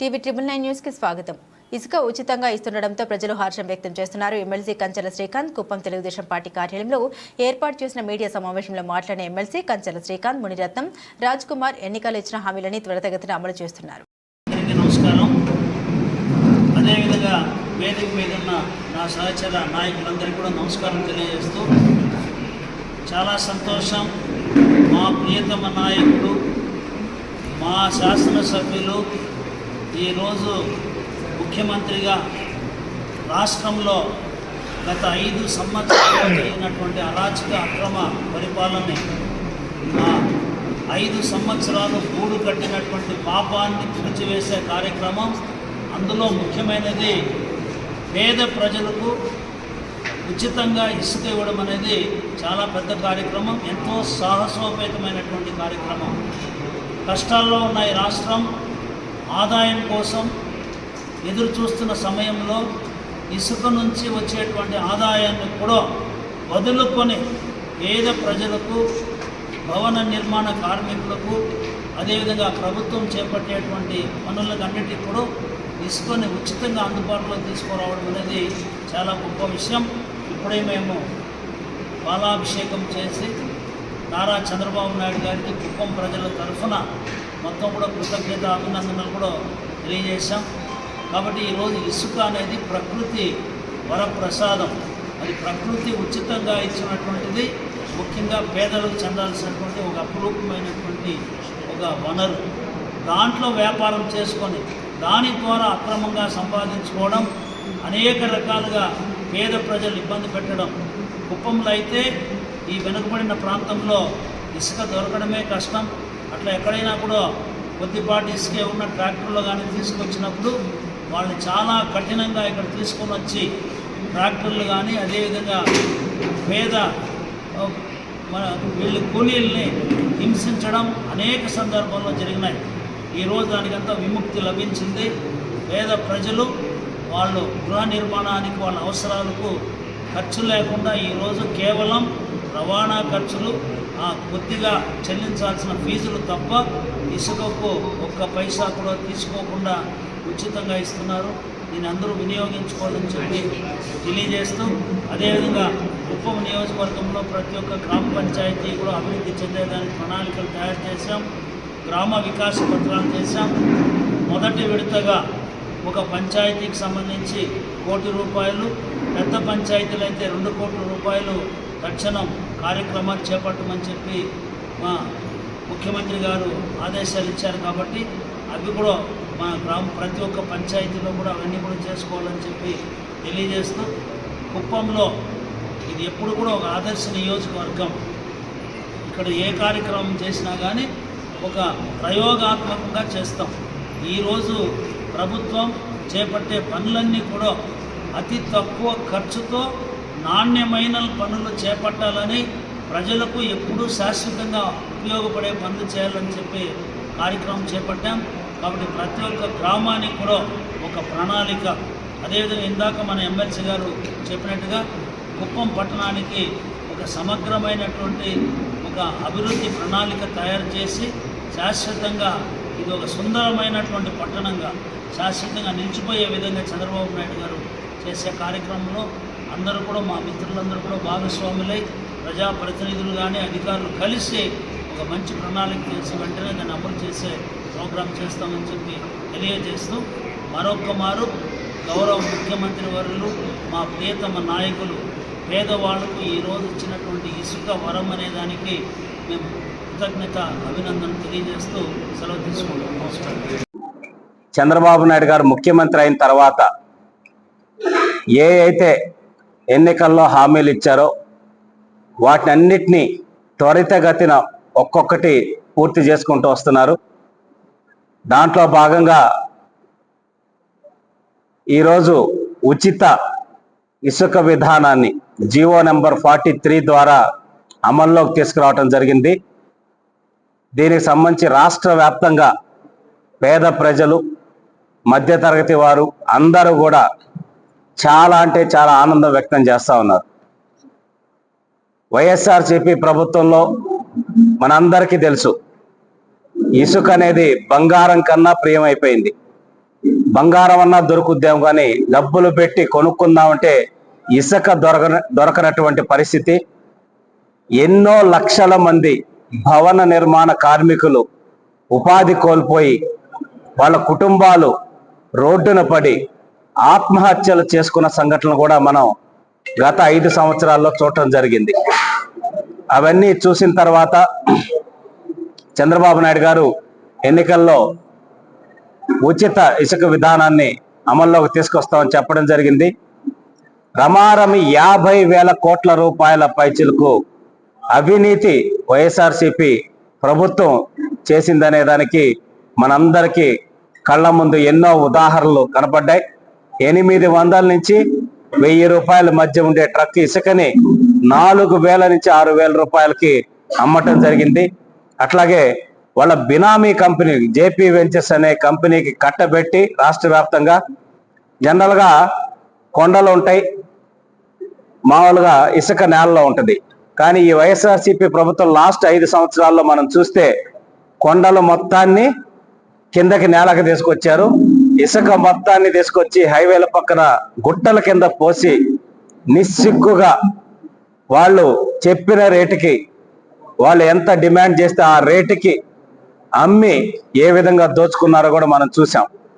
TV triple nine న్యూస్కి స్వాగతం. ఇసుక ఉచితంగా ఇస్తుండటంతో ప్రజలు హర్షం వ్యక్తం చేస్తున్నారు. ఎమ్మెల్సీ కంచెల శ్రీకాంత్ కుప్పం తెలుగుదేశం పార్టీ కార్యాలయంలో ఏర్పాటు చేసిన మీడియా సమావేశంలో మాట్లాడిన ఎమ్మెల్సీ కంచెల శ్రీకాంత్ మునిరత్నం రాజ్ కుమార్ ఎన్నికలు ఇచ్చిన హామీలని త్వరితగతిన అమలు చేస్తున్నారు. నమస్కారం. అదేవిధంగా వేదిక మీద ఉన్న నా సహచర నాయకులందరికీ కూడా నమస్కారం తెలియజేస్తూ చాలా సంతోషం. మా ప్రియతమ నాయకుడు మా శాసనసభ్యులు ఈరోజు ముఖ్యమంత్రిగా రాష్ట్రంలో గత ఐదు సంవత్సరాలు జరిగినటువంటి అరాచక అక్రమ పరిపాలనని ఐదు సంవత్సరాలు గూడు కట్టినటువంటి పాపాన్ని తుడిచివేసే కార్యక్రమం అందులో ముఖ్యమైనది పేద ప్రజలకు ఉచితంగా ఇసుక ఇవ్వడం అనేది చాలా పెద్ద కార్యక్రమం ఎంతో సాహసోపేతమైనటువంటి కార్యక్రమం. కష్టాల్లో ఉన్న ఈ రాష్ట్రం ఆదాయం కోసం ఎదురు చూస్తున్న సమయంలో ఇసుక నుంచి వచ్చేటువంటి ఆదాయాన్ని కూడా వదులుకొని పేద ప్రజలకు భవన నిర్మాణ కార్మికులకు అదేవిధంగా ప్రభుత్వం చేపట్టేటువంటి పనులకన్నిటికీ కూడా ఇసుకని ఉచితంగా అందుబాటులో తీసుకురావడం అనేది చాలా గొప్ప విషయం. ఇప్పుడే మేము బాలాభిషేకం చేసి నారా చంద్రబాబు నాయుడు గారికి కుప్పం ప్రజల తరఫున మొత్తం కూడా కృతజ్ఞత అభినందనలు కూడా తెలియజేశాం. కాబట్టి ఈరోజు ఇసుక అనేది ప్రకృతి వరప్రసాదం. అది ప్రకృతి ఉచితంగా ఇచ్చినటువంటిది ముఖ్యంగా పేదలకు చెందాల్సినటువంటి ఒక అపురూపమైనటువంటి ఒక వనరు. దాంట్లో వ్యాపారం చేసుకొని దాని ద్వారా అక్రమంగా సంపాదించుకోవడం అనేక రకాలుగా పేద ప్రజలు ఇబ్బంది పెట్టడం. కుప్పంలో అయితే ఈ వెనుకబడిన ప్రాంతంలో ఇసుక దొరకడమే కష్టం. అట్లా ఎక్కడైనా కూడా కొద్దిపాటి ఇసుకే ఉన్న ట్రాక్టర్లో కానీ తీసుకొచ్చినప్పుడు వాళ్ళని చాలా కఠినంగా ఇక్కడ తీసుకొని వచ్చి ట్రాక్టర్లు కానీ అదేవిధంగా పేద మన వీళ్ళు కూలీల్ని హింసించడం అనేక సందర్భాల్లో జరిగినాయి. ఈరోజు దానికంతా విముక్తి లభించింది. పేద ప్రజలు వాళ్ళు గృహ నిర్మాణానికి వాళ్ళ అవసరాలకు ఖర్చు లేకుండా ఈరోజు కేవలం రవాణా ఖర్చులు కొద్దిగా చెల్లించాల్సిన ఫీజులు తప్ప ఇసుకకు ఒక్క పైసా కూడా తీసుకోకుండా ఉచితంగా ఇస్తున్నారు. దీన్ని అందరూ వినియోగించుకోవాలని చెప్పి తెలియజేస్తూ అదేవిధంగా కుప్పం నియోజకవర్గంలో ప్రతి ఒక్క గ్రామ పంచాయతీ కూడా అభివృద్ధి చెందేదానికి ప్రణాళికలు తయారు చేశాం గ్రామ వికాస పత్రాలు చేశాం. మొదటి విడతగా ఒక పంచాయతీకి సంబంధించి కోటి రూపాయలు పెద్ద పంచాయతీలు అయితే రెండు కోట్ల రూపాయలు తక్షణం కార్యక్రమాలు చేపట్టమని చెప్పి మా ముఖ్యమంత్రి గారు ఆదేశాలు ఇచ్చారు కాబట్టి అవి కూడా మా గ్రామ ప్రతి ఒక్క పంచాయతీలో కూడా అవన్నీ కూడా చేసుకోవాలని చెప్పి తెలియజేస్తూ కుప్పంలో ఇది ఎప్పుడు కూడా ఒక ఆదర్శ నియోజకవర్గం. ఇక్కడ ఏ కార్యక్రమం చేసినా కానీ ఒక ప్రయోగాత్మకంగా చేస్తాం. ఈరోజు ప్రభుత్వం చేపట్టే పనులన్నీ కూడా అతి తక్కువ ఖర్చుతో నాణ్యమైన పనులు చేపట్టాలని ప్రజలకు ఎప్పుడూ శాశ్వతంగా ఉపయోగపడే పనులు చేయాలని చెప్పి కార్యక్రమం చేపట్టాం. కాబట్టి ప్రతి ఒక్క గ్రామానికి కూడా ఒక ప్రణాళిక. అదేవిధంగా ఇందాక మన ఎమ్మెల్సీ గారు చెప్పినట్టుగా కుప్పం పట్టణానికి ఒక సమగ్రమైనటువంటి ఒక అభివృద్ధి ప్రణాళిక తయారు చేసి శాశ్వతంగా ఇది ఒక సుందరమైనటువంటి పట్టణంగా శాశ్వతంగా నిలిచిపోయే విధంగా చంద్రబాబు నాయుడు గారు చేసే కార్యక్రమంలో అందరూ కూడా మా మిత్రులందరూ కూడా భాగస్వాములై ప్రజాప్రతినిధులు కానీ అధికారులు కలిసి ఒక మంచి ప్రణాళిక చేసి వెంటనే దాన్ని అమలు చేసే ప్రోగ్రాం చేస్తామని చెప్పి తెలియజేస్తూ మరొక్క మారు గౌరవ ముఖ్యమంత్రి వర్యులు మా ప్రియతమ నాయకులు పేదవాళ్ళకు ఈరోజు ఇచ్చినటువంటి ఇసుక వరం అనే దానికి మేము కృతజ్ఞత అభినందన తెలియజేస్తూ సెలవు తీసుకుంటాం నమస్కారం. చంద్రబాబు నాయుడు గారు ముఖ్యమంత్రి అయిన తర్వాత ఏ అయితే ఎన్నికల్లో హామీలు ఇచ్చారో వాటినన్నిటినీ త్వరితగతిన ఒక్కొక్కటి పూర్తి చేసుకుంటూ వస్తున్నారు. దాంట్లో భాగంగా ఈరోజు ఉచిత ఇసుక విధానాన్ని జీవో నెంబర్ ఫార్టీ త్రీ ద్వారా అమల్లోకి తీసుకురావటం జరిగింది. దీనికి సంబంధించి రాష్ట్ర వ్యాప్తంగా పేద ప్రజలు మధ్యతరగతి వారు అందరూ కూడా చాలా అంటే చాలా ఆనందం వ్యక్తం చేస్తూ ఉన్నారు. వైఎస్ఆర్సిపి ప్రభుత్వంలో మనందరికీ తెలుసు ఇసుక అనేది బంగారం కన్నా ప్రియమైపోయింది. బంగారం అన్నా దొరుకుద్దాం కానీ డబ్బులు పెట్టి కొనుక్కుందామంటే ఇసుక దొరక దొరకనటువంటి పరిస్థితి. ఎన్నో లక్షల మంది భవన నిర్మాణ కార్మికులు ఉపాధి కోల్పోయి వాళ్ళ కుటుంబాలు రోడ్డున పడి ఆత్మహత్యలు చేసుకున్న సంఘటనలు కూడా మనం గత ఐదు సంవత్సరాల్లో చూడటం జరిగింది. అవన్నీ చూసిన తర్వాత చంద్రబాబు నాయుడు గారు ఎన్నికల్లో ఉచిత ఇసుక విధానాన్ని అమల్లోకి తీసుకొస్తామని చెప్పడం జరిగింది. రమారమి యాభై వేల కోట్ల రూపాయల పైచిలకు అవినీతి వైఎస్ఆర్సిపి ప్రభుత్వం చేసిందనే దానికి మనందరికీ కళ్ళ ముందు ఎన్నో ఉదాహరణలు కనపడ్డాయి. ఎనిమిది వందల నుంచి వెయ్యి రూపాయల మధ్య ఉండే ట్రక్ ఇసుకని నాలుగు వేల నుంచి ఆరు వేల రూపాయలకి అమ్మటం జరిగింది. అట్లాగే వాళ్ళ బినామీ కంపెనీ జేపీ వెంచర్స్ అనే కంపెనీకి కట్టబెట్టి రాష్ట్ర వ్యాప్తంగా జనరల్గా కొండలు ఉంటాయి. మామూలుగా ఇసుక నేలలో ఉంటుంది. కానీ ఈ వైఎస్ఆర్సీపీ ప్రభుత్వం లాస్ట్ ఐదు సంవత్సరాల్లో మనం చూస్తే కొండల మొత్తాన్ని కిందకి నేలకు తీసుకొచ్చారు. ఇసుక మొత్తాన్ని తీసుకొచ్చి హైవేల పక్కన గుట్టల కింద పోసి నిస్సిగ్గుగా వాళ్ళు చెప్పిన రేటుకి వాళ్ళు ఎంత డిమాండ్ చేస్తే ఆ రేటుకి అమ్మి ఏ విధంగా దోచుకున్నారో కూడా మనం చూసాం